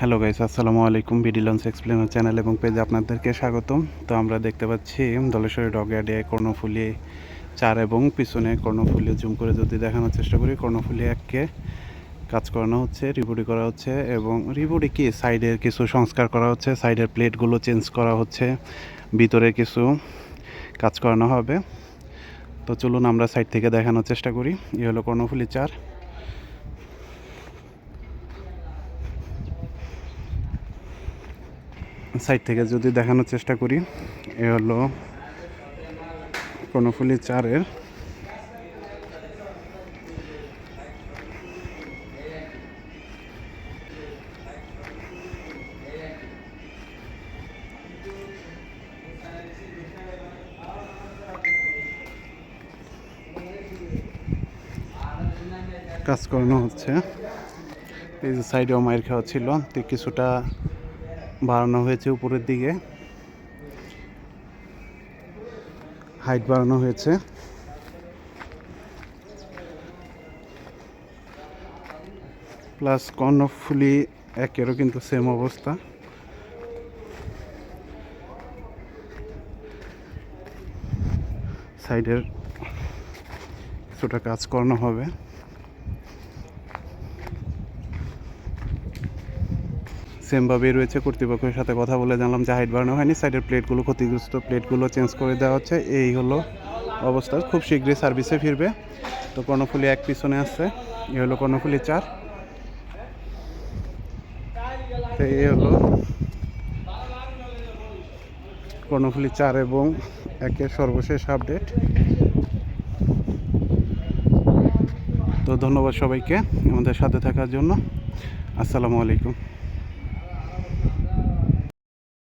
Hello guys, আসসালামু আলাইকুম। BD launch explainer channel এবং পেজে আপনাদেরকে স্বাগতম। তো আমরা দেখতে পাচ্ছি দলেশ্বরী ডগয়ার্ডে কর্ণফুলি চার এবং পিছনে কর্ণফুলি জুম করে যদি দেখানোর চেষ্টা করি, কর্ণফুলি এককে কাজ করানো হচ্ছে, রিবুডি করা হচ্ছে এবং রিবুডি কি? সাইডের কিছু সংস্কার করা হচ্ছে, সাইডের প্লেটগুলো চেঞ্জ করা হচ্ছে, ভিতরে কিছু কাজ করানো হবে। তো চলুন আমরা সাইড থেকে দেখানোর চেষ্টা করি। এই হলো কর্ণফুলি চার। সাইড থেকে যদি দেখানোর চেষ্টা করি, এ হলো কর্ণফুলি চারের। কাজ করানো হচ্ছে। এই যে সাইডেও মায়ের খাওয়া ছিল কিছুটা বাড়ানো হয়েছে উপরের দিকে। হাইট বাড়ানো হয়েছে। প্লাস কর্ণফুলি একেরও কিন্তু সেম অবস্থা। সাইডের কিছুটা কাজ করানো হবে। সেমভাবেই রয়েছে কর্তৃপক্ষের সাথে কথা বলে জানলাম যে হাইট বাড়ানো হয়নি সাইডের প্লেটগুলো ক্ষতিগ্রস্ত প্লেটগুলো চেঞ্জ করে দেওয়া হচ্ছে। এই হলো অবস্থা। খুব শীঘ্রই সার্ভিসে ফিরবে। তো কর্ণফুলি এক পিছনে আসছে এই হলো কর্ণফুলি চার। তো এই হলো কর্ণফুলি চার এবং একের সর্বশেষ আপডেট তো ধন্যবাদ সবাইকে আমাদের সাথে থাকার জন্য। আসসালামু আলাইকুম।